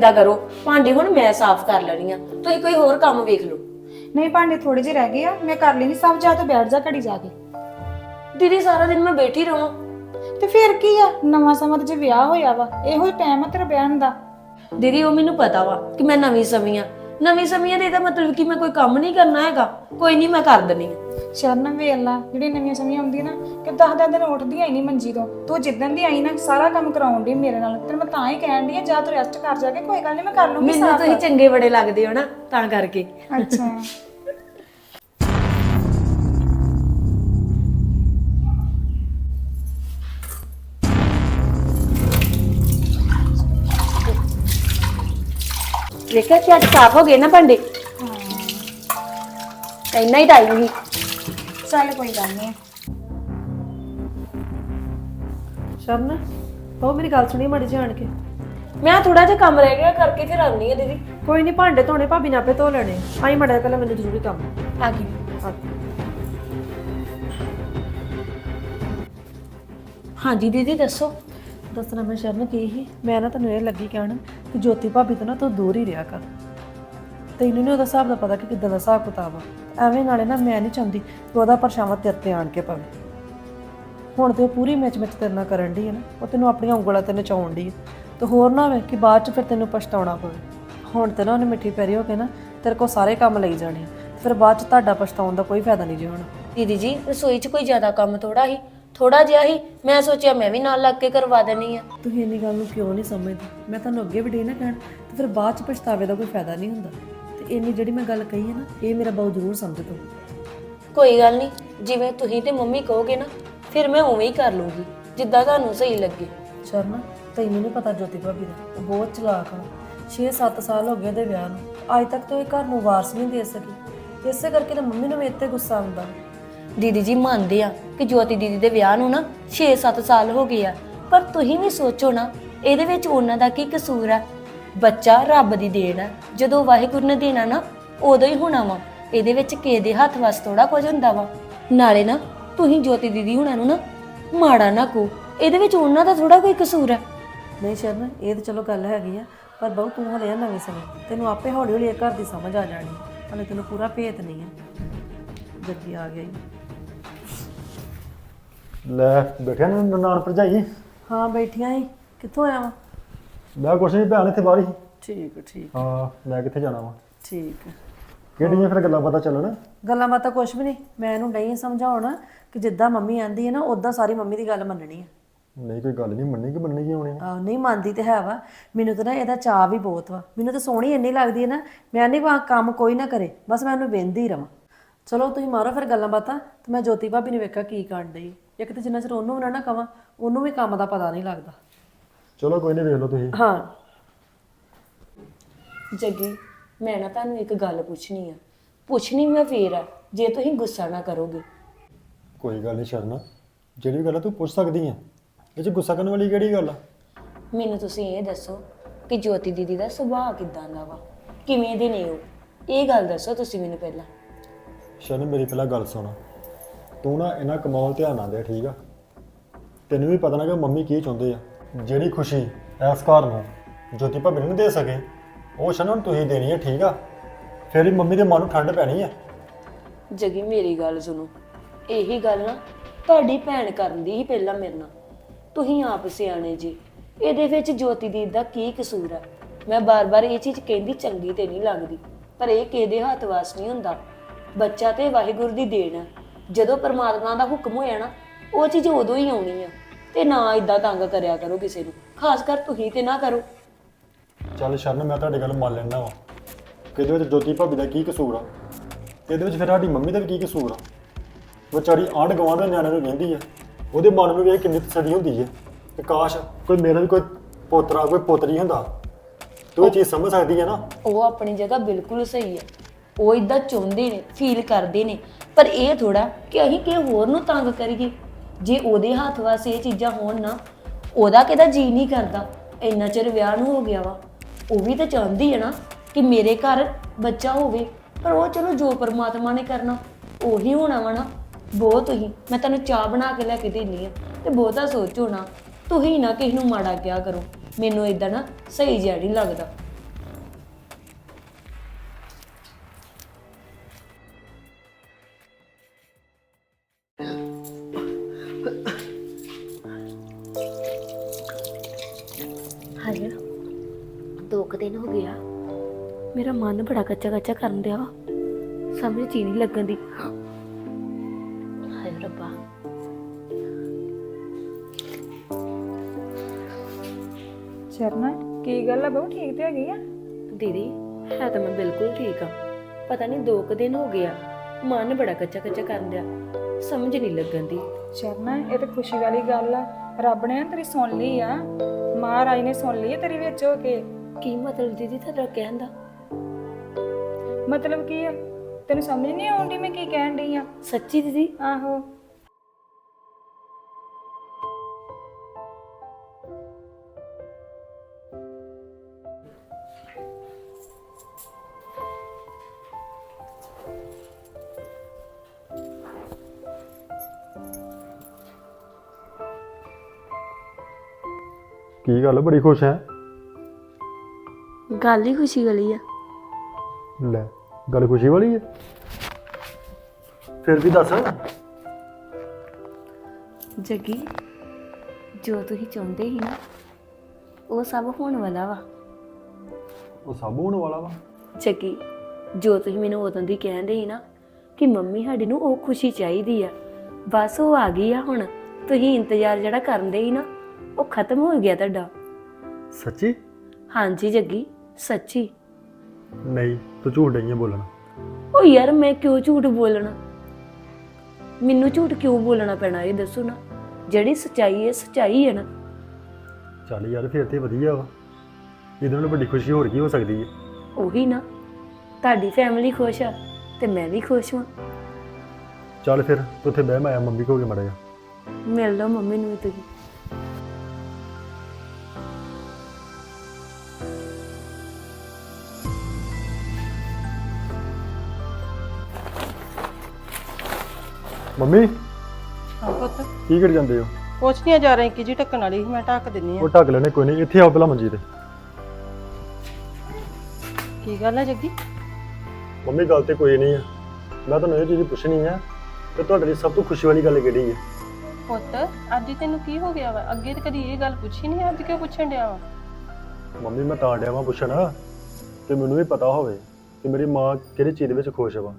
ਏਦਾਂ ਕਰੋ। ਭਾਂਡੇ ਹੁਣ ਮੈਂ ਸਾਫ਼ ਕਰ ਲੈਣੀ ਆ। ਤੁਸੀਂ ਕੋਈ ਹੋਰ ਕੰਮ ਵੇਖ ਲਓ। ਨਹੀਂ ਭਾਂਡੇ ਥੋੜੇ ਜਿਹੇ ਰਹਿ ਗਏ ਆ। ਮੈਂ ਕਰ ਲੈਣੀ ਸਭ ਜਾ ਤੂੰ ਬੈਠ ਜਾ ਘੜੀ ਜਾ ਕੇ। ਦੀਦੀ ਸਾਰਾ ਦਿਨ ਮੈਂ ਬੈਠੀ ਰਹਾਂ ਤੇ ਫਿਰ ਕੀ ਆ? ਨਵਾਂ ਸਮਾਂ ਤੇ ਜੇ ਵਿਆਹ ਹੋਇਆ ਵਾ ਇਹੋ ਟਾਈਮ ਆ ਤੇਰਾ ਬਹਿਣ ਦਾ। ਦੀਦੀ ਉਹ ਮੈਨੂੰ ਪਤਾ ਵਾ ਕਿ ਮੈਂ ਨਵੀਂ ਸਮੀ ਆ। ਨਵੀਂ ਸਮੀ ਆ ਤੇ ਇਹਦਾ ਮਤਲਬ ਕਿ ਮੈਂ ਕੋਈ ਕੰਮ ਨਹੀਂ ਕਰਨਾ ਹੈਗਾ। ਕੋਈ ਨਹੀਂ ਮੈਂ ਕਰ ਦਣੀ ਆ। ਸ਼ਰਨ ਵੇਲਾ ਜਿਹੜੀ ਨਵੀਆਂ ਸਮੀਆਂ ਹੁੰਦੀਆਂ ਨਾ ਕਿ ਦਸ ਦਸ ਦਿਨ ਉੱਠਦੀਆਂ ਹੀ ਨਹੀਂ ਮੰਜੀ ਤੋਂ। ਤੂੰ ਜਿੱਦਣ ਦੀ ਆਈ ਨਾ ਸਾਰਾ ਕੰਮ ਕਰਾਉਣ ਦੀ ਮੇਰੇ ਨਾਲ। ਤੇ ਮੈਂ ਤਾਂ ਹੀ ਕਹਿਣ ਦੀ ਆ ਜਾ ਤੂੰ ਰੈਸਟ ਕਰ ਜਾ ਕੇ ਕੋਈ ਗੱਲ ਨਹੀਂ ਮੈਂ ਕਰ ਲੂੰਗੀ ਮੈਨੂੰ ਸਾਫ਼। ਤੁਸੀਂ ਚੰਗੇ ਬੜੇ ਲੱਗਦੇ ਹੋ ਨਾ ਤਾਂ ਕਰਕੇ। ਅੱਛਾ। ਵੇਖਿਆ ਕਿ ਅੱਜ ਸਾਫ਼ ਹੋ ਗਏ ਨਾ ਭਾਂਡੇ? ਇੰਨਾ ਹੀ ਟਾਈਮ ਹੀ। ਚੱਲ ਕੋਈ ਗੱਲ ਨਹੀਂ ਸ਼ਰਨ ਉਹ ਮੇਰੀ ਗੱਲ ਸੁਣੀ ਮੜੀ ਜਾਣ ਕੇ। ਮੈਂ ਥੋੜਾ ਜਿਹਾ ਕੰਮ ਰਹਿ ਗਿਆ ਕਰਕੇ ਫਿਰ ਆਉਣੀ ਆ ਦੀਦੀ। ਕੋਈ ਨਹੀਂ ਭਾਂਡੇ ਧੋਣੇ ਭਾਬੀ ਨੇ ਆਪੇ ਧੋ ਲੈਣੇ। ਆਈ ਮੜਾ ਪਹਿਲਾਂ ਮੈਨੂੰ ਜ਼ਰੂਰੀ ਕੰਮ। ਹੈ। ਆ ਗਈ। ਹਾਂ। ਹਾਂਜੀ ਦੀਦੀ ਦੱਸੋ। ਦੱਸਣਾ ਮੈਂ ਸ਼ਰਨ ਕੀ ਸੀ? ਮੈਂ ਨਾ ਤੈਨੂੰ ਇਹ ਲੱਗੀ ਕਹਿਣ ਕਿ ਜੋਤੀ ਭਾਬੀ ਤੋਂ ਨਾ ਤੂੰ ਦੂਰ ਹੀ ਰਿਹਾ ਕਰ। ਤੈਨੂੰ ਨਹੀਂ ਉਹਦਾ ਹਿਸਾਬ ਦਾ ਪਤਾ ਕਿ ਕਿੱਦਾਂ ਦਾ ਹਿਸਾਬ ਕਿਤਾਬ ਆ। ਐਵੇਂ ਨਾਲੇ ਨਾ ਮੈਂ ਨਹੀਂ ਚਾਹੁੰਦੀ ਕਿ ਉਹਦਾ ਪਰਛਾਵਾਂ ਤੇਰੇ ਤੇ ਆਣ ਕੇ ਪਵੇ। ਹੁਣ ਤੇ ਉਹ ਪੂਰੀ ਮੈਚ ਮੈਚ ਤੇਰੇ ਨਾਲ ਕਰਨ ਦੀ ਹੈ ਨਾ ਉਹ ਤੈਨੂੰ ਆਪਣੀਆਂ ਉਂਗਲਾਂ ਤੇ ਨਚਾਉਣ ਦੀ ਤੇ ਹੋਰ ਨਾ ਹੋਵੇ ਕਿ ਬਾਅਦ ਚ ਫਿਰ ਤੈਨੂੰ ਪਛਤਾਉਣਾ ਪਵੇ। ਹੁਣ ਤੇ ਨਾ ਉਹਨੇ ਮਿੱਠੀ ਪੈਰੀ ਹੋ ਕੇ ਨਾ ਤੇਰੇ ਕੋਲ ਸਾਰੇ ਕੰਮ ਲਈ ਜਾਣੇ ਆ। ਫਿਰ ਬਾਅਦ ਚ ਤੁਹਾਡਾ ਪਛਤਾਉਣ ਦਾ ਕੋਈ ਫਾਇਦਾ ਨਹੀਂ ਜੀ ਹੁਣ। ਦੀਦੀ ਜੀ ਰਸੋਈ 'ਚ ਕੋਈ ਜ਼ਿਆਦਾ ਕੰਮ ਥੋੜਾ ਹੀ ਥੋੜਾ ਜਿਹਾ ਹੀ ਮੈਂ ਸੋਚਿਆ ਮੈਂ ਵੀ ਨਾਲ ਲੱਗ ਕੇ ਕਰਵਾ ਦੇਣੀ ਆ। ਤੁਸੀਂ ਇੰਨੀ ਗੱਲ ਨੂੰ ਕਿਉਂ ਨਹੀਂ ਸਮਝਦੇ? ਮੈਂ ਤੁਹਾਨੂੰ ਅੱਗੇ ਵੀ ਡੇ ਨਾ ਕਹਿਣ ਤੇ ਫਿਰ ਬਾਅਦ ਚ ਪਛਤਾਵੇ ਦਾ ਕੋਈ ਫਾਇਦਾ ਨਹੀਂ ਹੁੰਦਾ। ਤੇ ਇੰਨੀ ਜਿਹੜੀ ਮੈਂ ਗੱਲ ਕਹੀ ਹੈ ਨਾ ਇਹ ਮੇਰਾ ਬਹੁਤ ਜ਼ਰੂਰ ਸਮਝ ਤੋ ਕੋਈ ਗੱਲ ਨਹੀਂ ਜਿਵੇਂ ਤੁਸੀਂ ਤੇ ਮੰਮੀ ਕਹੋਗੇ ਨਾ ਫਿਰ ਮੈਂ ਉਵੇਂ ਹੀ ਕਰ ਲੂੰਗੀ ਜਿੱਦਾਂ ਤੁਹਾਨੂੰ ਸਹੀ ਲੱਗੇ। ਸ਼ਰਨ ਤੈਨੂੰ ਨਹੀਂ ਪਤਾ ਜੋਤੀ ਭਾਬੀ ਦਾ ਉਹ ਬਹੁਤ ਚਲਾਕ ਆ। 6-7 ਸਾਲ ਹੋ ਗਏ ਦੇ ਵਿਆਹ ਨੂੰ ਅੱਜ ਤੱਕ ਤਾਂ ਇਹ ਘਰ ਨੂੰ ਵਾਰਸ ਨਹੀਂ ਦੇ ਸਕੀ। ਇਸੇ ਕਰਕੇ ਤਾਂ ਮੰਮੀ ਨੂੰ ਵੀ ਇੱਥੇ ਗੁੱਸਾ ਆਉਂਦਾ। ਦੀਦੀ ਜੀ ਮੰਨਦੇ ਆ ਕਿ ਜੋਤੀ ਦੀਦੀ ਦੇ ਵਿਆਹ ਨੂੰ ਨਾ 6-7 ਸਾਲ ਹੋ ਗਏ ਆ ਪਰ ਤੁਸੀਂ ਵੀ ਸੋਚੋ ਨਾ ਇਹਦੇ ਵਿੱਚ ਉਹਨਾਂ ਦਾ ਕੀ ਕਸੂਰ ਆ? ਬੱਚਾ ਰੱਬ ਦੀ ਦੇਣ ਆ। ਜਦੋਂ ਵਾਹਿਗੁਰੂ ਨੇ ਦੇਣਾ ਨਾ ਉਦੋਂ ਹੀ ਹੋਣਾ ਵਾ। ਇਹਦੇ ਵਿੱਚ ਕਿਸੇ ਦੇ ਹੱਥ ਵਸ ਥੋੜਾ ਕੁਝ ਹੁੰਦਾ ਵਾ। ਨਾਲੇ ਨਾ ਤੁਸੀਂ ਜੋਤੀ ਦੀਦੀ ਹੁਣਾਂ ਨੂੰ ਨਾ ਮਾੜਾ ਨਾ ਕੋ ਇਹਦੇ ਵਿੱਚ ਉਹਨਾਂ ਦਾ ਥੋੜਾ ਕੋਈ ਕਸੂਰ ਆ। ਨਹੀਂ ਸ਼ਰਨ ਇਹ ਤਾਂ ਚਲੋ ਗੱਲ ਹੈਗੀ ਆ ਪਰ ਬਹੁ ਤੂੰ ਹਲੇ ਆ ਨਵੇਂ ਸਮੇਂ। ਤੈਨੂੰ ਆਪੇ ਹੌਲੀ ਹੌਲੀ ਇਹ ਘਰ ਦੀ ਸਮਝ ਆ ਜਾਣੀ। ਹਲੇ ਤੈਨੂੰ ਪੂਰਾ ਭੇਤ ਨਹੀਂ ਹੈ ਜੱਗੀ ਆ ਗਿਆ ਈ। ਲੈ ਬੈਠਿਆ ਨਾ ਨਨਾਣ ਭਰਜਾਈ ਹਾਂ ਬੈਠੀਆਂ ਹੀ ਕਿੱਥੋਂ ਆਇਆ ਵਾ? ਮੈਂ ਕੁਛ ਨਹੀਂ ਭੈਣ ਇੱਥੇ ਬਾਹਰ ਹੀ। ਠੀਕ ਠੀਕ ਹਾਂ ਮੈਂ ਕਿੱਥੇ ਜਾਣਾ ਵਾ? ਠੀਕ ਕਿਹੜੀਆਂ ਫਿਰ ਗੱਲਾਂ ਪਤਾ ਚੱਲਣ? ਗੱਲਾਂ ਬਾਤਾਂ ਕੁਛ ਵੀ ਨਹੀਂ ਮੈਂ ਇਹਨੂੰ ਨਹੀਂ ਸਮਝਾਉਣਾ ਕਿ ਜਿੱਦਾਂ ਮੰਮੀ ਆਂਦੀ ਹੈ ਨਾ ਉਦਾਂ ਸਾਰੀ ਮੰਮੀ ਦੀ ਗੱਲ ਮੰਨਣੀ ਹੈ ਨਹੀਂ ਕੋਈ ਗੱਲ ਨਹੀਂ ਮੰਨਣੀ ਕਿ ਮੰਨਣੀ ਕੀ ਹੋਣੀ ਆਹ ਨਹੀਂ ਮੰਨਦੀ ਤੇ ਹੈ ਵਾ। ਮੈਨੂੰ ਤਾਂ ਨਾ ਇਹਦਾ ਚਾਹ ਵੀ ਬਹੁਤ ਵਾ। ਮੈਨੂੰ ਤਾਂ ਸੋਹਣੀ ਇੰਨੀ ਲੱਗਦੀ ਹੈ ਨਾ ਮੈਂ ਨਹੀਂ ਵਾ ਕੰਮ ਕੋਈ ਨਾ ਕਰੇ ਬਸ ਮੈਂ ਉਹਨੂੰ ਵੇਂਦੀ ਰਵਾਂ। ਚਲੋ ਤੁਸੀਂ ਮਾਰੋ ਫਿਰ ਗੱਲਾਂ ਬਾਤਾਂ ਤੇ ਮੈਂ ਜੋਤੀ ਭਾਬੀ ਨੂੰ ਵੇਖਾਂ ਕੀ ਕਰਨ ਡਈ। ਇੱਕ ਤੇ ਜਿੰਨਾ ਚਿਰ ਉਹਨੂੰ ਵੀ ਨਾ ਨਾ ਕਵਾਂ ਉਹਨੂੰ ਵੀ ਕੰਮ ਦਾ ਪਤਾ ਨਹੀਂ ਲੱਗਦਾ। ਚਲੋ ਕੋਈ ਨਹੀਂ ਵੇਖ ਲਓ ਤੁਸੀਂ। ਹਾਂ। ਜੱਗੀ ਮੈਂ ਨਾ ਤੁਹਾਨੂੰ ਇੱਕ ਗੱਲ ਪੁੱਛਣੀ ਆ। ਪੁੱਛਣੀ ਮੈਂ ਫੇਰ ਆ ਜੇ ਤੁਸੀਂ ਗੁੱਸਾ ਨਾ ਕਰੋਗੇ। ਕੋਈ ਗੱਲ ਨਹੀਂ ਸ਼ਰਨ ਜਿਹੜੀ ਵੀ ਗੱਲ ਆ ਤੂੰ ਪੁੱਛ ਸਕਦੀ ਆ। ਇਹ ਚ ਗੁੱਸਾ ਕਰਨ ਵਾਲੀ ਕਿਹੜੀ ਗੱਲ ਆ? ਮੈਨੂੰ ਤੁਸੀਂ ਇਹ ਦੱਸੋ ਕਿ ਜੋਤੀ ਦੀਦੀ ਦਾ ਸੁਭਾਅ ਕਿਦਾਂ ਦਾ ਵਾ? ਕਿਵੇਂ ਦੇ ਨੇ ਉਹ? ਇਹ ਗੱਲ ਦੱਸੋ ਤੁਸੀਂ ਮੈਨੂੰ ਪਹਿਲਾਂ। ਸ਼ਰਨ ਮੇਰੀ ਪਹਿਲਾਂ ਗੱਲ ਸੁਣ। ਤੂੰ ਨਾ ਇਹਨਾਂ ਕਮਾਲ ਧਿਆਨ ਨਾ ਦੇ ਠੀਕ ਆ? ਤੈਨੂੰ ਵੀ ਪਤਾ ਨਾ ਕਿ ਮੰਮੀ ਕੀ ਚਾਹੁੰਦੇ ਆ। ਜਿਹੜੀ ਖੁਸ਼ੀ ਇਸ ਘਰ ਨੂੰ ਜੋਤੀ ਭਾਬੀ ਨੂੰ ਦੇ ਸਕੇ, ਉਹ ਸ਼ਰਨ ਹੁਣ ਤੁਸੀਂ ਦੇਣੀ ਹੈ, ਠੀਕ ਆ? ਫਿਰ ਹੀ ਮੰਮੀ ਦੇ ਮਨ ਨੂੰ ਠੰਡ ਪੈਣੀ ਆ। ਜੱਗੀ, ਮੇਰੀ ਗੱਲ ਸੁਣੋ। ਇਹੀ ਗੱਲ ਨਾ ਤੁਹਾਡੀ ਭੈਣ ਕਰਨ ਦੀ ਹੀ ਪਹਿਲਾਂ ਮੇਰੇ ਨਾਲ। ਤੁਸੀਂ ਆਪ ਸਿਆਣੇ ਜੀ। ਇਹਦੇ ਵਿੱਚ ਜੋਤੀ ਦੀਦੀ ਦਾ ਕੀ ਕਸੂਰ ਆ? ਮੈਂ ਬਾਰ-ਬਾਰ ਇਹ ਚੀਜ਼ ਕਹਿੰਦੀ ਚੰਗੀ ਤੇ ਨਹੀਂ ਲੱਗਦੀ। ਪਰ ਇਹ ਕਿਹਦੇ ਹੱਥ ਵਾਸ ਨਹੀਂ ਹੁੰਦਾ। ਬੱਚਾ ਤੇ ਵਾਹਿਗੁਰੂ ਦੀ ਦੇਣ ਆ। ਜਦੋਂ ਪਰਮਾਤਮਾ ਦਾ ਹੁਕਮ ਹੋਇਆ ਨਾ, ਉਹ ਚੀਜ਼ ਉਦੋਂ ਹੀ ਆਉਣੀ ਆ। ਤੇ ਨਾ ਇਦਾਂ ਤੰਗ ਕਰਿਆ ਕਰੋ ਕਿਸੇ ਨੂੰ। ਖਾਸ ਕਰ ਤੁਸੀਂ ਤੇ ਨਾ ਕਰੋ। ਚੱਲ ਸ਼ਰਨ ਮੈਂ ਤੁਹਾਡੀ ਗੱਲ ਮੰਨ ਲੈਣਾ ਵਾ। ਕਿ ਇਹਦੇ ਵਿੱਚ ਜੋਤੀ ਭਾਬੀ ਦਾ ਕੀ ਕਸੂਰ ਆ? ਤੇ ਇਹਦੇ ਵਿੱਚ ਫਿਰ ਸਾਡੀ ਮੰਮੀ ਦਾ ਵੀ ਕੀ ਕਸੂਰ ਆ? ਵਿਚਾਰੀ ਆਂਢ ਗੁਆਂਢ ਦੇ ਨਿਆਣੇ ਨੂੰ ਕਹਿੰਦੀ ਆ ਉਹਦੇ ਮਨ ਨੂੰ ਵੀ ਇਹ ਕਿੰਨੀ ਤਸੱਲੀ ਹੁੰਦੀ ਹੈ ਕਿ ਕਾਸ਼ ਕੋਈ ਮੇਰਾ ਵੀ ਕੋਈ ਪੋਤਰਾ ਕੋਈ ਪੋਤਰੀ ਹੁੰਦਾ। ਤੂੰ ਇਹ ਚੀਜ਼ ਸਮਝ ਸਕਦੀ ਹੈ ਨਾ। ਉਹ ਆਪਣੀ ਜਗ੍ਹਾ ਬਿਲਕੁਲ ਸਹੀ ਹੈ ਉਹ ਇਦਾਂ ਚਾਹੁੰਦੇ ਨੇ ਫੀਲ ਕਰਦੇ ਨੇ। ਪਰ ਇਹ ਥੋੜਾ ਕਿ ਅਸੀਂ ਕਿਸੇ ਹੋਰ ਨੂੰ ਤੰਗ ਕਰੀਏ। ਜੇ ਉਹਦੇ ਹੱਥ ਵਾਸ ਇਹ ਚੀਜ਼ਾਂ ਹੋਣ ਨਾ, ਉਹਦਾ ਕਿਹਦਾ ਜੀ ਨਹੀਂ ਕਰਦਾ? ਇੰਨਾ ਚਿਰ ਵਿਆਹ ਨੂੰ ਹੋ ਗਿਆ ਵਾ। ਉਹ ਵੀ ਤਾਂ ਚਾਹੁੰਦੀ ਹੈ ਨਾ ਕਿ ਮੇਰੇ ਘਰ ਬੱਚਾ ਹੋਵੇ, ਪਰ ਉਹ ਚਲੋ ਜੋ ਪਰਮਾਤਮਾ ਨੇ ਕਰਨਾ, ਉਹੀ ਹੋਣਾ ਵਾ ਨਾ। ਬਹੁਤ ਹੀ ਮੈਂ ਤੈਨੂੰ ਚਾਹ ਬਣਾ ਕੇ ਲੈ ਕੇ ਦੇਣੀ ਆ, ਤੇ ਬਹੁਤਾ ਸੋਚੋ ਨਾ। ਤੁਸੀਂ ਨਾ ਕਿਸੇ ਨੂੰ ਮਾੜਾ ਕਿਹਾ ਕਰੋ। ਮੈਨੂੰ ਇਦਾਂ ਨਾ ਸਹੀ ਜਿਹਾ ਨਹੀਂ ਲੱਗਦਾ। ਮਨ ਬੜਾ ਕੱਚਾ ਕੱਚਾ ਕਰਨ ਦਿਆ ਵਾ। ਸਮਝ ਚ ਨਹੀਂ ਲੱਗਣ ਦੀ। ਹਾਏ ਰੱਬਾ। ਸ਼ਰਨਾ ਕੀ ਗੱਲ ਆ? ਬਹੁ ਠੀਕ ਤੇ ਹੈਗੀ ਆ? ਦੀਦੀ ਹੈ ਤਾਂ ਮੈਂ ਬਿਲਕੁਲ ਠੀਕ ਆ। ਪਤਾ ਨਹੀਂ ਦੋ ਕੁ ਦਿਨ ਹੋ ਗਿਆ ਮਨ ਬੜਾ ਕੱਚਾ ਕੱਚਾ ਕਰਨ ਦਿਆ। ਸਮਝ ਨਹੀਂ ਲੱਗਣ ਦੀ। ਸ਼ਰਨਾ ਇਹ ਤਾਂ ਖੁਸ਼ੀ ਵਾਲੀ ਗੱਲ ਆ। ਰੱਬ ਨੇ ਨਾ ਤੇਰੀ ਸੁਣ ਲਈ ਆ। ਮਹਾਰਾਜ ਨੇ ਸੁਣ ਲਈ ਆ ਤੇਰੀ ਵਿੱਚ ਹੋ ਕੇ। ਕੀ ਮਤਲਬ ਦੀਦੀ ਤੁਹਾਡਾ ਕਹਿਣ ਦਾ? ਮਤਲਬ ਕੀ ਆ? ਤੈਨੂੰ ਸਮਝ ਨਹੀਂ ਆਉਂਦੀ ਮੈਂ ਕੀ ਕਹਿਣ ਡਈ ਆ? ਸੱਚੀ ਦੀਦੀ? ਆਹੋ। ਕੀ ਗੱਲ ਬੜੀ ਖੁਸ਼ ਹੈ? ਗੱਲ ਹੀ ਖੁਸ਼ੀ ਵਾਲੀ ਆ। ਲੈ। ਗੱਲ ਖੁਸ਼ੀ ਵਾਲੀ ਹੈ? ਫਿਰ ਵੀ ਦੱਸ। ਜੱਗੀ ਜੋ ਤੁਸੀਂ ਚਾਹੁੰਦੇ ਸੀ ਨਾ ਉਹ ਸਭ ਹੋਣ ਵਾਲਾ ਵਾ। ਉਹ ਸਭ ਹੋਣ ਵਾਲਾ ਵਾ? ਜੱਗੀ ਜੋ ਤੁਸੀਂ ਮੈਨੂੰ ਉਦੋਂ ਦੀ ਕਹਿੰਦੇ ਸੀ ਨਾ ਕਿ ਮੰਮੀ ਸਾਡੀ ਨੂੰ ਉਹ ਖੁਸ਼ੀ ਚਾਹੀਦੀ ਆ ਬਸ ਉਹ ਆ ਗਈ ਆ ਹੁਣ। ਤੁਸੀਂ ਇੰਤਜ਼ਾਰ ਜਿਹੜਾ ਕਰਦੇ ਸੀ ਨਾ ਉਹ ਖਤਮ ਹੋ ਗਿਆ ਤੁਹਾਡਾ। ਸੱਚੀ? ਹਾਂਜੀ ਜੱਗੀ ਸੱਚੀ। ਨਹੀਂ ਤੂੰ ਝੂਠ ਨਹੀਂ ਬੋਲਣਾ। ਉਹ ਯਾਰ ਮੈਂ ਕਿਉਂ ਝੂਠ ਬੋਲਣਾ? ਮੈਨੂੰ ਝੂਠ ਕਿਉਂ ਬੋਲਣਾ ਪੈਣਾ ਇਹ ਦੱਸੋ ਨਾ। ਜਿਹੜੀ ਸਚਾਈ ਹੈ ਸਚਾਈ ਹੈ ਨਾ। ਚੱਲ ਯਾਰ ਫਿਰ ਤੇ ਵਧੀਆ ਵਾ। ਇਹਦੇ ਨਾਲ ਵੱਡੀ ਖੁਸ਼ੀ ਹੋਰ ਕੀ ਹੋ ਸਕਦੀ ਹੈ? ਉਹੀ ਨਾ। ਤੁਹਾਡੀ ਫੈਮਿਲੀ ਖੁਸ਼ ਆ ਤੇ ਮੈਂ ਵੀ ਖੁਸ਼ ਹਾਂ ਚੱਲ ਫਿਰ ਉੱਥੇ ਬਹਿ ਮੈਂ ਆਇਆ ਮੰਮੀ ਕੋਲ ਕੇ ਮਿਲ ਲਓ ਮੰਮੀ ਨੂੰ ਵੀ ਤੁਸੀਂ। ਮੰਮੀ? ਹਾਂ ਪੁੱਤ। ਕੀ ਕਰ ਜਾਂਦੇ ਹੋ? ਕੁਛ ਨਹੀਂ ਜਾ ਰਹੀ ਕਿ ਜੀ ਢੱਕਣ ਵਾਲੀ ਸੀ, ਮੈਂ ਢੱਕ ਦਿੰਨੀ ਆ। ਉਹ ਢੱਕ ਲੈਣੇ ਕੋਈ ਨਹੀਂ ਇੱਥੇ ਆਓ ਪਹਿਲਾਂ ਮੰਜੀ ਤੇ। ਕੀ ਗੱਲ ਹੈ ਜੱਗੀ? ਮੰਮੀ ਗੱਲ ਤੇ ਕੋਈ ਨਹੀਂ ਹੈ ਮੈਂ ਤੁਹਾਨੂੰ ਇਹ ਚੀਜ਼ ਪੁੱਛਣੀ ਹੈ ਕਿ ਤੁਹਾਡੇ ਲਈ ਸਭ ਤੋਂ ਖੁਸ਼ੀ ਵਾਲੀ ਗੱਲ ਕਿਹੜੀ ਹੈ ਪੁੱਤ ਅੱਜ ਹੀ ਤੈਨੂੰ ਕੀ ਹੋ ਗਿਆ ਵਾ? ਅੱਗੇ ਤੇ ਕਦੀ ਇਹ ਗੱਲ ਪੁੱਛੀ ਨਹੀਂ ਅੱਜ ਕਿਉਂ ਪੁੱਛਣ ਡਿਆ ਵਾ? ਮੰਮੀ ਮੈਂ ਤਾਂ ਡਿਆ ਵਾਂ ਪੁੱਛਣ। ਤੇ ਮੈਨੂੰ ਵੀ ਪਤਾ ਹੋਵੇ ਕਿ ਮੇਰੀ ਮਾਂ ਕਿਹੜੀ ਚੀਜ਼ ਵਿੱਚ ਖੁਸ਼ ਵਾ।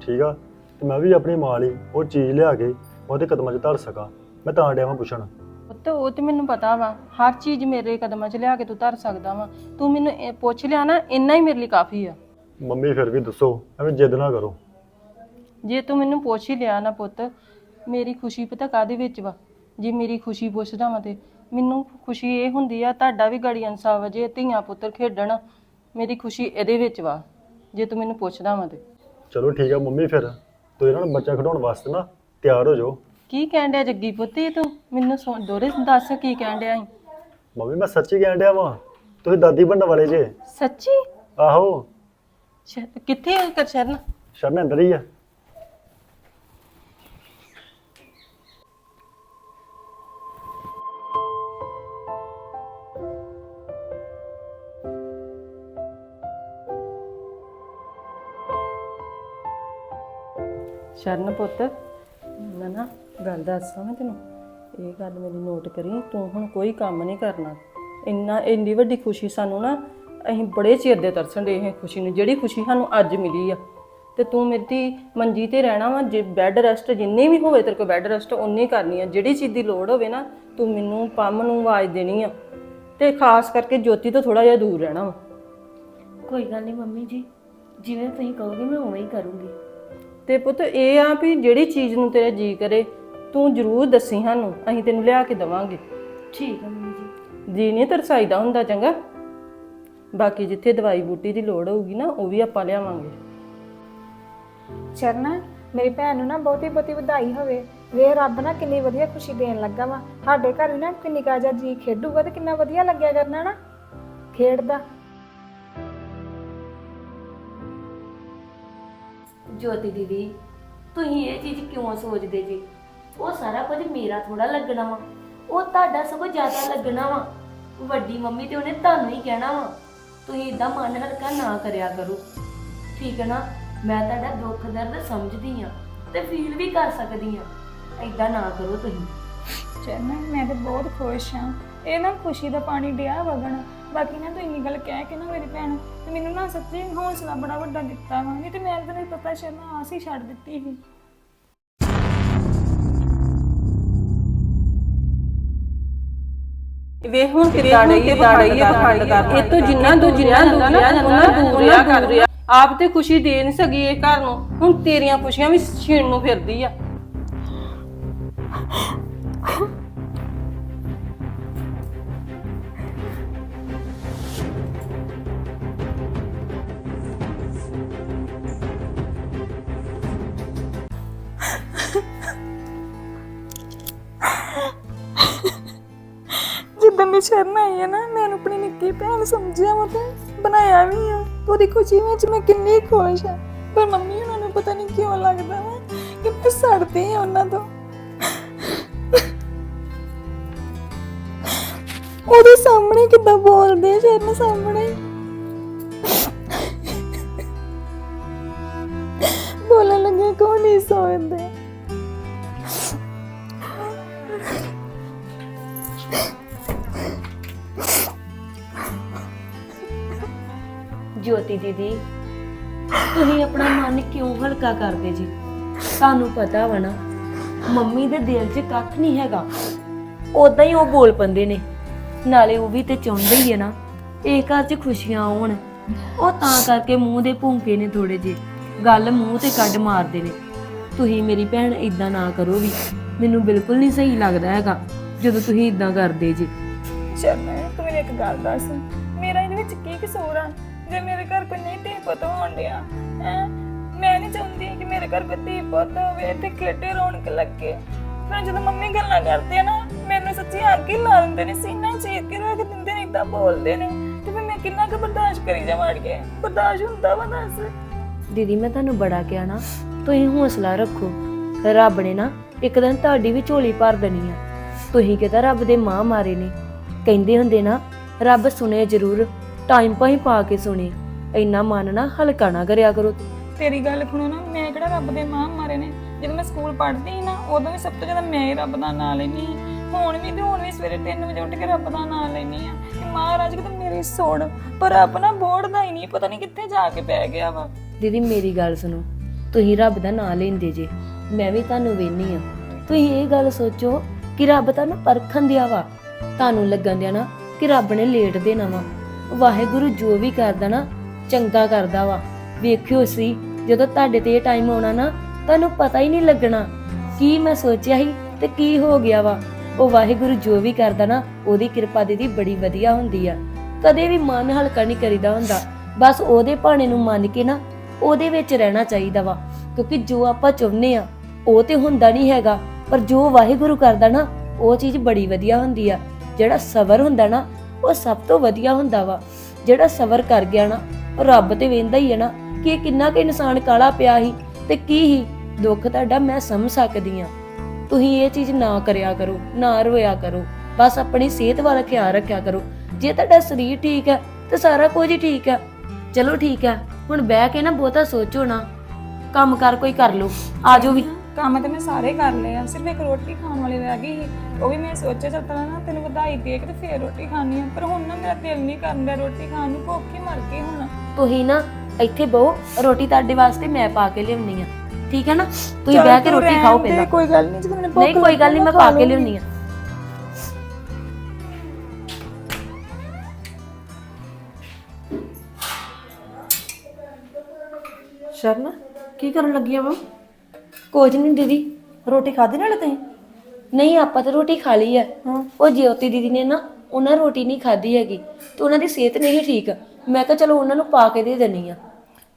ਠੀਕ ਆ? ਤੇ ਮੈਂ ਵੀ ਆਪਣੀ ਮਾਂ ਲਈ ਉਹ ਚੀਜ਼ ਲਿਆ ਕੇ ਉਹਦੇ ਕਦਮਾਂ 'ਚ ਧਰ ਸਕਾਂ। ਮੈਂ ਤਾਂ ਡਿਆ ਵਾਂ ਪੁੱਛਣ। ਪੁੱਤ ਉਹ ਤੇ ਮੈਨੂੰ ਪਤਾ ਵਾ। ਹਰ ਚੀਜ਼ ਮੇਰੇ ਕਦਮਾਂ 'ਚ ਲਿਆ ਕੇ ਤੂੰ ਧਰ ਸਕਦਾ ਵਾ। ਤੂੰ ਮੈਨੂੰ ਇਹ ਪੁੱਛ ਲਿਆ ਨਾ ਇੰਨਾ ਹੀ ਮੇਰੇ ਲਈ ਕਾਫੀ ਆ। ਮੰਮੀ ਫਿਰ ਵੀ ਦੱਸੋ ਐਵੇਂ ਜਿੱਦ ਨਾ ਕਰੋ। ਜੇ ਤੂੰ ਮੈਨੂੰ ਪੁੱਛ ਹੀ ਲਿਆ ਨਾ ਪੁੱਤ ਮੇਰੀ ਖੁਸ਼ੀ ਪਤਾ ਕਾਦੇ ਵਿੱਚ ਵਾ? ਜੇ ਮੇਰੀ ਖੁਸ਼ੀ ਪੁੱਛਦਾ ਵਾ ਤੇ ਮੈਨੂੰ ਖੁਸ਼ੀ ਇਹ ਹੁੰਦੀ ਆ ਤੁਹਾਡਾ ਵੀ ਗੜੀ ਇਨਸਾਫ ਆ ਜੇ ਧੀਆਂ ਪੁੱਤਰ ਖੇਡਣ। ਮੇਰੀ ਖੁਸ਼ੀ ਇਹਦੇ ਵਿੱਚ ਵਾ ਜੇ ਤੂੰ ਮੈਨੂੰ ਪੁੱਛਦਾ ਵਾ ਤੇ। ਚਲੋ ਠੀਕ ਆ ਮੰਮੀ ਫਿਰ। ਤੂੰ ਇਹਨਾਂ ਨੂੰ ਬੱਚਾ ਖਿਡਾਉਣ ਵਾਸਤੇ ਨਾ ਤਿਆਰ ਹੋ ਜਾਓ। ਕੀ ਕਹਿਣ ਡਿਆ ਜੱਗੀ ਪੁੱਤ ਤੂੰ? ਮੈਨੂੰ ਸੁਣ- ਦੋਹਰੇ ਦੱਸ ਕੀ ਕਹਿਣ ਡਿਆ ਸੀ? ਮੰਮੀ ਮੈਂ ਸੱਚੀ ਕਹਿਣ ਡਿਆ ਵਾਂ। ਤੁਸੀਂ ਦਾਦੀ ਬਣਨ ਵਾਲੇ ਜੇ। ਸੱਚੀ? ਆਹੋ। ਸ਼ਰ- ਕਿੱਥੇ ਆ ਕਰਸ਼ਰਨ? ਸ਼ਰਨ ਅੰਦਰ ਹੀ ਆ। ਸ਼ਰਨ ਪੁੱਤ, ਮੈਂ ਨਾ ਗੱਲ ਦੱਸਾਂ ਮੈਂ ਤੈਨੂੰ। ਇਹ ਗੱਲ ਮੇਰੀ ਨੋਟ ਕਰੀ, ਤੂੰ ਹੁਣ ਕੋਈ ਕੰਮ ਨਹੀਂ ਕਰਨਾ। ਇੰਨਾ, ਇੰਨੀ ਵੱਡੀ ਖੁਸ਼ੀ ਸਾਨੂੰ ਨਾ ਅਸੀਂ ਬੜੇ ਚਿਰ ਦੇ ਤਰਸਣ ਦੇ ਇਹ ਖੁਸ਼ੀ ਨੂੰ, ਜਿਹੜੀ ਖੁਸ਼ੀ ਸਾਨੂੰ ਅੱਜ ਮਿਲੀ ਆ। ਤੇ ਤੂੰ ਮੇਰੀ ਮੰਜੀ ਤੇ ਰਹਿਣਾ ਵਾ, ਜੇ ਬੈੱਡ ਰੈਸਟ ਜਿੰਨੀ ਵੀ ਹੋਵੇ ਤੇਰੇ ਕੋਲ ਬੈੱਡ ਰੈਸਟ ਉਨੀ ਕਰਨੀ ਆ। ਜਿਹੜੀ ਚੀਜ਼ ਦੀ ਲੋੜ ਹੋਵੇ ਨਾ, ਤੂੰ ਮੈਨੂੰ ਪੰਮ ਨੂੰ ਆਵਾਜ਼ ਦੇਣੀ ਆ। ਤੇ ਖਾਸ ਕਰਕੇ ਜੋਤੀ ਤੋਂ ਥੋੜਾ ਜਿਹਾ ਦੂਰ ਰਹਿਣਾ ਵਾ। ਕੋਈ ਗੱਲ ਨਹੀਂ ਮੰਮੀ ਜੀ, ਜਿਵੇਂ ਤੁਸੀਂ ਕਹੋਗੇ ਮੈਂ ਉਵੇਂ ਹੀ ਕਰੂੰਗੀ। ਤੇ ਪੁੱਤ ਇਹ ਆ ਵੀ ਜਿਹੜੀ ਚੀਜ਼ ਨੂੰ ਤੇਰਾ ਜੀ ਕਰੇ ਤੂੰ ਜ਼ਰੂਰ ਦੱਸੀ ਸਾਨੂੰ ਅਸੀਂ ਤੈਨੂੰ ਲਿਆ ਕੇ ਦਵਾਂਗੇ। ਠੀਕ ਹੈ ਮੰਮੀ ਜੀ। ਜੀ ਨਹੀਂ ਤਰਸਾਈਦਾ ਹੁੰਦਾ ਚੰਗਾ। ਬਾਕੀ ਜਿੱਥੇ ਦਵਾਈ ਬੂਟੀ ਦੀ ਲੋੜ ਹੋਊਗੀ ਨਾ ਉਹ ਵੀ ਆਪਾਂ ਲਿਆਵਾਂਗੇ। ਸ਼ਰਨਾ ਮੇਰੀ ਭੈਣ ਨੂੰ ਨਾ ਬਹੁਤੀ ਬਹੁਤੀ ਵਧਾਈ ਹੋਵੇ। ਵੇ ਰੱਬ ਨਾ ਕਿੰਨੀ ਵਧੀਆ ਖੁਸ਼ੀ ਦੇਣ ਲੱਗਾ ਵਾ। ਸਾਡੇ ਘਰ ਵੀ ਨਾ ਕਿੰਨੀ ਕਾਜਾ ਜੀ ਖੇਡੂਗਾ ਤੇ ਕਿੰਨਾ ਵਧੀਆ ਲੱਗਿਆ ਕਰਨਾ ਨਾ। ਖੇਡਦਾ। ਜੋਤੀ ਦੀਦੀ, ਤੁਸੀਂ ਇਹ ਚੀਜ਼ ਕਿਉਂ ਸੋਚਦੇ ਜੀ? ਉਹ ਸਾਰਾ ਕੁਝ ਮੇਰਾ ਥੋੜਾ ਲੱਗਣਾ ਵਾ। ਉਹ ਤੁਹਾਡਾ ਸਗੋਂ ਜ਼ਿਆਦਾ ਲੱਗਣਾ ਵਾ। ਵੱਡੀ ਮੰਮੀ ਤੇ ਉਹਨੇ ਤੁਹਾਨੂੰ ਹੀ ਕਹਿਣਾ ਵਾ। ਤੁਸੀਂ ਇਦਾਂ ਮਨ ਹਲਕਾ ਨਾ ਕਰਿਆ ਕਰੋ। ਠੀਕ ਹੈ ਨਾ? ਮੈਂ ਤੁਹਾਡਾ ਦੁੱਖ ਦਰਦ ਸਮਝਦੀ ਆ ਤੇ ਫੀਲ ਵੀ ਕਰ ਸਕਦੀ ਆ ਇਦਾਂ ਨਾ ਕਰੋ ਤੁਸੀਂ। ਚਰਨ ਮੈਂ ਤੇ ਬਹੁਤ ਖੁਸ਼ ਹਾਂ। ਇਹ ਨਾ ਖੁਸ਼ੀ ਦਾ ਪਾਣੀ ਡਿਆ ਵਗਣ। ਬਾਕੀ ਨਾ ਤੂੰ ਇੰਨੀ ਗੱਲ ਕਹਿ ਕੇ ਨਾ ਮੇਰੀ ਭੈਣ ਤੇ ਮੈਨੂੰ ਨਾ ਸੱਚੀ ਹੌਸਲਾ ਬੜਾ ਵੱਡਾ ਦਿੱਤਾ ਵਾ ਨਹੀਂ ਤੇ ਮੈਂ ਤਾਂ ਨਹੀਂ ਪਤਾ ਸ਼ਰਨਾ ਆਸ ਹੀ ਛੱਡ ਦਿੱਤੀ ਸੀ। ਵੇਖ ਹੁਣ ਕਿੱਦਾਂ ਡਈ ਡਈ ਪਖੰਡ ਕਰ ਇਹ ਤੋਂ ਜਿੰਨਾ ਦੋ ਜਿੰਨਾ ਹੁੰਦਾ ਨਾ ਉਹਨਾਂ ਦੂਰ ਰਿਹਾ ਕਰ ਰਿਹਾ। ਆਪ ਤੇ ਖੁਸ਼ੀ ਦੇ ਨਹੀਂ ਸਕੀ ਇਹ ਘਰ ਨੂੰ। ਹੁਣ ਤੇਰੀਆਂ ਖੁਸ਼ੀਆਂ ਵੀ ਛੀਣ ਨੂੰ ਫਿਰਦੀ ਆ। ਜਿੱਦਾਂ ਦੀ ਸ਼ਰਨ ਆਈ ਹੈ ਨਾ ਮੈਂ ਆਪਣੀ ਨਿੱਕੀ ਭੈਣ ਸਮਝਿਆ ਵਾ ਤੇ ਬਣਾਇਆ ਵੀ ਆ ਉਹਦੀ ਖੁਸ਼ੀ ਵਿੱਚ ਮੈਂ ਕਿੰਨੀ ਖੁਸ਼ ਆ ਪਰ ਮੰਮੀ ਉਹਨਾਂ ਨੂੰ ਪਤਾ ਨਹੀਂ ਕਿਉਂ ਲੱਗਦਾ ਵਾ ਕਿ ਮੈਂ ਸੜਦੀ ਆ ਉਹਨਾਂ ਤੋਂ ਉਹਦੇ ਸਾਹਮਣੇ ਕਿੱਦਾਂ ਬੋਲਦੇ ਆ ਸ਼ਰਨ ਸਾਹਮਣੇ ਬੋਲਣ ਲੱਗੇ ਕੋਈ ਨਹੀਂ ਸੋਚਦੇ ਜੋਤੀ ਦੀਦੀ। ਤੁਸੀਂ ਆਪਣਾ ਮਨ ਕਿਉਂ ਹਲਕਾ ਕਰਦੇ ਜੀ? ਤੁਹਾਨੂੰ ਪਤਾ ਵਾ ਨਾ, ਮੰਮੀ ਦੇ ਦਿਲ 'ਚ ਕੱਖ ਨਹੀਂ ਹੈਗਾ। ਉਦਾਂ ਹੀ ਉਹ ਬੋਲ ਪੰਦੇ ਨੇ। ਨਾਲੇ ਉਹ ਵੀ ਤੇ ਚਾਹੁੰਦੇ ਹੀ ਹੈ ਨਾ, ਇਹ ਘਰ 'ਚ ਖੁਸ਼ੀਆਂ ਆਉਣ। ਉਹ ਤਾਂ ਕਰਕੇ ਮੂੰਹ ਦੇ ਭੂੰਕੇ ਨੇ ਥੋੜੇ ਜੇ ਗੱਲ ਮੂੰਹ ਤੇ ਕੱਢ ਮਾਰਦੇ ਨੇ। ਤੁਸੀਂ ਮੇਰੀ ਭੈਣ ਇਦਾਂ ਨਾ ਕਰੋ ਵੀ। ਮੈਨੂੰ ਬਿਲਕੁਲ ਨਹੀਂ ਸਹੀ ਲੱਗਦਾ ਹੈਗਾ, ਜਦੋਂ ਤੁਸੀਂ ਇਦਾਂ ਕਰਦੇ ਜੀ। ਸ਼ਰਮਾ ਤੂੰ ਮੈਨੂੰ ਇੱਕ ਗੱਲ ਦੱਸ। ਮੇਰਾ ਇਹਦੇ ਵਿੱਚ ਕੀ ਕਸੂਰ ਆ? ਜੇ ਮੇਰੇ ਘਰ ਕੋਈ ਨਹੀਂ ਧੀ ਪੁੱਤ ਹੋਣ ਡਿਆ, ਹੈਂ, ਮੈਂ ਨਹੀਂ ਚਾਹੁੰਦੀ ਕਿ ਮੇਰੇ ਘਰ ਕੋਈ ਧੀ ਪੁੱਤ ਹੋਵੇ ਤੇ ਖੇਡੇ ਰੌਣਕ ਲੱਗੇ। ਫਿਰ ਜਦੋਂ ਮੰਮੀ ਗੱਲਾਂ ਕਰਦੇ ਆ ਨਾ, ਮੈਨੂੰ ਸੱਚੀ ਅੱਗ ਹੀ ਲਾ ਦਿੰਦੇ ਨੇ, ਸੀਨਾ ਚੀਰ ਕੇ ਰੱਖ ਦਿੰਦੇ ਨੇ ਇਦਾਂ ਬੋਲਦੇ ਨੇ। ਤੇ ਫਿਰ ਮੈਂ ਕਿੰਨਾ ਕੁ ਬਰਦਾਸ਼ਤ ਕਰੀ ਜਾਵਾਂ ਅੜੀਏ? ਬਰਦਾਸ਼ਤ ਹੁੰਦਾ ਵਾ ਦੱਸ। ਦੀਦੀ, ਮੈਂ ਤੁਹਾਨੂੰ ਬੜਾ ਕਿਹਾ ਨਾ, ਤੁਸੀਂ ਹੌਸਲਾ ਰੱਖੋ। ਰੱਬ ਨੇ ਨਾ ਇੱਕ ਦਿਨ ਤੁਹਾਡੀ ਵੀ ਝੋਲੀ ਭਰ ਦੇਣੀ ਆ। ਤੁਸੀਂ ਕਿਤਾ ਰੱਬ ਦੇ ਮਾਂ ਮਾਰੇ ਨੇ? ਕਹਿੰਦੇ ਹੁੰਦੇ ਨਾ, ਰੱਬ ਸੁਣੇ ਜ਼ਰੂਰ। ਟਾਈਮ ਪਾਈ ਪਾ ਕੇ ਸੁਣੇ। ਇੰਨਾ ਮਨ ਨਾ ਹਲਕਾ ਨਾ ਕਰਿਆ ਕਰੋ। ਤੇਰੀ ਗੱਲ ਸੁਣੋ ਨਾ ਮੈਂ ਕਿਹੜਾ ਰੱਬ ਦੇ ਮਾਂ ਮਾਰੇ ਨੇ? ਜਦੋਂ ਮੈਂ ਸਕੂਲ ਪੜ੍ਹਦੀ ਸੀ ਨਾ ਉਦੋਂ ਵੀ ਸਭ ਤੋਂ ਜ਼ਿਆਦਾ ਮੈਂ ਹੀ ਰੱਬ ਦਾ ਨਾਮ ਲੈਣੀ ਹੁਣ ਵੀ ਤੇ ਹੁਣ ਵੀ ਸਵੇਰੇ 3 ਵਜੇ ਉੱਠ ਕੇ ਰੱਬ ਦਾ ਨਾਮ ਲੈਣੀ ਆ। ਕਿ ਮਹਾਰਾਜ ਕਿਤੇ ਮੇਰੀ ਸੁਣ ਪਰ ਰੱਬ ਨਾ ਬੋੜਦਾ ਹੀ ਨਹੀਂ ਪਤਾ ਨਹੀਂ ਕਿੱਥੇ ਜਾ ਕੇ ਪੈ ਗਿਆ ਵਾ। ਦੀਦੀ ਮੇਰੀ ਗੱਲ ਸੁਣੋ ਤੁਸੀਂ ਰੱਬ ਦਾ ਨਾਂ ਲੈਂਦੇ ਜੇ ਮੈਂ ਵੀ ਤੁਹਾਨੂੰ ਵੇਖਨੀ ਆ। ਤੁਸੀਂ ਇਹ ਗੱਲ ਸੋਚੋ ਕਿ ਰੱਬ ਤੁਹਾਨੂੰ ਪਰਖਣ ਦਿਆ ਵਾ। ਤੁਹਾਨੂੰ ਲੱਗਣ ਦਿਆ ਨਾ ਕਿ ਰੱਬ ਨੇ ਲੇਟ ਦੇਣਾ ਵਾ। ਵਾਹਿਗੁਰੂ ਜੋ ਵੀ ਕਰਦਾ ਨਾ, ਚੰਗਾ ਕਰਦਾ ਵਾ। ਵੇਖਿਓ ਸੀ, ਜਦੋਂ ਤੁਹਾਡੇ ਤੇ ਇਹ ਟਾਈਮ ਆਉਣਾ ਨਾ, ਤੁਹਾਨੂੰ ਪਤਾ ਹੀ ਨਹੀਂ ਲੱਗਣਾ ਕੀ ਮੈਂ ਸੋਚਿਆ ਸੀ ਤੇ ਕੀ ਹੋ ਗਿਆ ਵਾ। ਉਹ ਵਾਹਿਗੁਰੂ ਜੋ ਵੀ ਕਰਦਾ ਨਾ, ਉਹਦੀ ਕਿਰਪਾ ਦੀਦੀ ਬੜੀ ਵਧੀਆ ਹੁੰਦੀ ਆ। ਕਦੇ ਵੀ ਮਨ ਹਲਕਾ ਨਹੀਂ ਕਰੀਦਾ ਹੁੰਦਾ। ਬਸ ਉਹਦੇ ਭਾਣੇ ਨੂੰ ਮੰਨ ਕੇ ਨਾ, ਉਹਦੇ ਵਿੱਚ ਰਹਿਣਾ ਚਾਹੀਦਾ ਵਾ। ਕਿਉਂਕਿ ਜੋ ਆਪਾਂ ਚਾਹੁੰਦੇ ਆ, ਉਹ ਤੇ ਹੁੰਦਾ ਨਹੀਂ ਹੈਗਾ। ਪਰ ਜੋ ਵਾਹਿਗੁਰੂ ਕਰਦਾ ਨਾ, ਉਹ ਚੀਜ਼ ਬੜੀ ਵਧੀਆ ਹੁੰਦੀ ਆ। ਜਿਹੜਾ ਸਬਰ ਹੁੰਦਾ ਨਾ ਉਹ ਸਭ ਤੋਂ ਵਧੀਆ ਹੁੰਦਾ ਵਾ। ਜਿਹੜਾ ਸਬਰ ਕਰ ਗਿਆ ਨਾ, ਉਹ ਰੱਬ ਤੇ ਵੇਂਦਾ ਹੀ ਹੈ ਨਾ ਕਿ ਇਹ ਕਿੰਨਾ ਕੁ ਇਨਸਾਨ ਕਾਲਾ ਪਿਆ ਸੀ ਤੇ ਕੀ ਹੀ ਦੁੱਖ ਤੁਹਾਡਾ ਮੈਂ ਸਮਝ ਸਕਦੀ ਆ ਤੁਸੀਂ ਇਹ ਚੀਜ਼ ਨਾ ਕਰਿਆ ਕਰੋ, ਨਾ ਰੋਇਆ ਕਰੋ। ਬਸ ਆਪਣੀ ਸਿਹਤ ਵੱਲ ਖਿਆਲ ਰੱਖਿਆ ਕਰੋ। ਜੇ ਤੁਹਾਡਾ ਸਰੀਰ ਠੀਕ ਹੈ ਤੇ ਸਾਰਾ ਕੁਝ ਹੀ ਠੀਕ ਹੈ। ਚਲੋ ਠੀਕ ਹੈ, ਹੁਣ ਬਹਿ ਕੇ ਨਾ ਬਹੁਤਾ ਸੋਚੋ ਨਾ। ਕੰਮ ਕਰ ਕੋਈ ਕਰ ਲਓ। ਆਜੋ ਵੀ। ਕੰਮ ਤੇ ਮੈਂ ਸਾਰੇ ਕਰ ਲਏ ਆ, ਸਿਰਫ ਇੱਕ ਰੋਟੀ ਖਾਣ ਵਾਲੀ ਰਹਿ ਗਈ ਸੀ। ਉਹ ਵੀ ਮੈਂ ਸੋਚਿਆ ਚੱਲ ਤਰਾ ਨਾ ਤੈਨੂੰ ਵਧਾਈ ਦੇ ਕੇ ਤੇ ਫੇਰ ਰੋਟੀ ਖਾਣੀ ਆ। ਪਰ ਹੁਣ ਨਾ ਮੇਰਾ ਦਿਲ ਨਹੀਂ ਕਰਦਾ ਰੋਟੀ ਖਾਣ ਨੂੰ ਭੁੱਖ ਹੀ ਮਰ ਗਈ ਹੁਣ। ਤੁਸੀਂ ਨਾ ਇੱਥੇ ਬਹੋ ਰੋਟੀ ਤੁਹਾਡੇ ਵਾਸਤੇ ਮੈਂ ਪਾ ਕੇ ਲਿਆਉਣੀ ਆ। ਠੀਕ ਹੈ ਨਾ? ਤੁਸੀਂ ਬਹਿ ਕੇ ਤੂੰ ਰੋਟੀ ਖਾਓ ਪਹਿਲਾਂ। ਕੋਈ ਗੱਲ ਨਹੀਂ ਜਦੋਂ ਮੈਨੂੰ ਭੁੱਖ ਨਹੀਂ ਕੋਈ ਗੱਲ ਨਹੀਂ ਮੈਂ ਪਾ ਕੇ। ਲਿਆਉਣੀ ਆ। ਸ਼ਰਨ ਕੀ ਕਰਨ ਲੱਗੀ ਆ ਵਾ ਕੁਝ ਨਹੀਂ ਦੀਦੀ ਰੋਟੀ ਖਾਧੀ ਨਾਲੇ ਤੁਸੀਂ? ਨਹੀਂ ਆਪਾਂ ਤਾਂ ਰੋਟੀ ਖਾ ਲਈ ਹੈ। ਉਹ ਜਿਓਤੀ ਦੀਦੀ ਨੇ ਨਾ ਉਹਨਾਂ ਰੋਟੀ ਨਹੀਂ ਖਾਧੀ ਹੈਗੀ। ਤੇ ਉਹਨਾਂ ਦੀ ਸਿਹਤ ਨਹੀਂ ਠੀਕ। ਮੈਂ ਕਿਹਾ ਚਲੋ ਉਹਨਾਂ ਨੂੰ ਪਾ ਕੇ ਦੇ ਦੇਣੀ ਆ।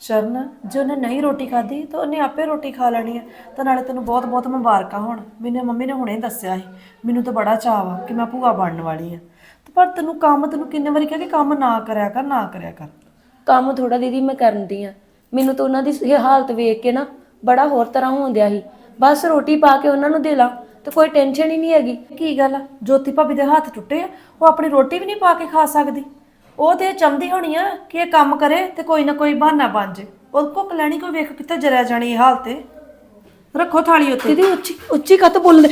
ਸ਼ਰਨ ਜੇ ਉਹਨੇ ਨਹੀਂ ਰੋਟੀ ਖਾਧੀ ਤਾਂ ਉਹਨੇ ਆਪੇ ਰੋਟੀ ਖਾ ਲੈਣੀ ਹੈ ਤਾਂ ਨਾਲੇ ਤੈਨੂੰ ਬਹੁਤ ਬਹੁਤ ਮੁਬਾਰਕਾਂ ਹੋਣ। ਮੈਨੂੰ ਮੰਮੀ ਨੇ ਹੁਣੇ ਦੱਸਿਆ ਸੀ ਮੈਨੂੰ ਤਾਂ ਬੜਾ ਚਾਅ ਵਾ ਕਿ ਮੈਂ ਭੂਆ ਬਣਨ ਵਾਲੀ ਆ। ਤੇ ਪਰ ਤੈਨੂੰ ਕੰਮ ਤੈਨੂੰ ਕਿੰਨੇ ਵਾਰੀ ਕਿਹਾ ਕਿ ਕੰਮ ਨਾ ਕਰਿਆ ਕਰ ਨਾ ਕਰਿਆ ਕਰ। ਕੰਮ ਥੋੜਾ ਦੀਦੀ ਮੈਂ ਕਰਨ ਦੀ ਆ। ਮੈਨੂੰ ਤਾਂ ਉਹਨਾਂ ਦੀ ਇਹ ਹਾਲਤ ਵੇਖ ਕੇ ਨਾ ਬੜਾ ਹੋਰ ਤਰ੍ਹਾਂ ਹੋਣ ਦਿਆ ਸੀ। ਬਸ ਰੋਟੀ ਪਾ ਕੇ ਉਹਨਾਂ ਨੂੰ ਦੇ ਲਾਂ। ਤੇ ਕੋਈ ਟੈਨਸ਼ਨ ਹੀ ਨਹੀਂ ਹੈਗੀ। ਕੀ ਗੱਲ ਆ? ਜੋਤੀ ਭਾਬੀ ਦੇ ਹੱਥ ਟੁੱਟੇ ਆ, ਉਹ ਆਪਣੀ ਰੋਟੀ ਵੀ ਨਹੀਂ ਪਾ ਕੇ ਖਾ ਸਕਦੀ। ਉਹ ਤੇ ਇਹ ਚਾਹੁੰਦੀ ਹੋਣੀ ਆ ਕਿ ਇਹ ਕੰਮ ਕਰੇ ਤੇ ਕੋਈ ਨਾ ਕੋਈ ਬਹਾਨਾ ਬਣ ਜੇ। ਉਹ ਭੁੱਖ ਲੈਣੀ ਕੋਈ ਵੇਖ ਕਿੱਥੇ ਜਰਿਆ ਜਾਣੀ ਇਹ ਹਾਲ ਤੇ। ਰੱਖੋ ਥਾਲੀ ਉੱਤੇ। ਦੀਦੀ, ਉੱਚੀ ਉੱਚੀ ਕੱਤ ਬੋਲਦੇ